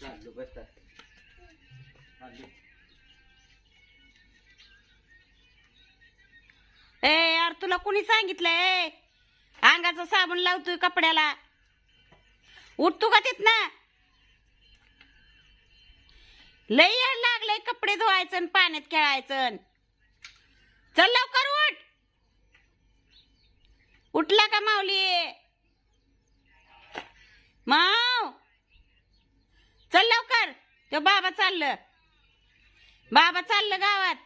चाललो बस ए यार तुला कुणी सांगितलंय अंगाचा साबण लावतोय कपड्याला. उठतो का तिथनं? लई याड लागलंय कपडे धुवायचं आणि पाण्यात खेळायचं चल लवकर उठ. उठला का माऊली माव चल लवकर तो बाबा चाललं. बाबा चाललं गावात.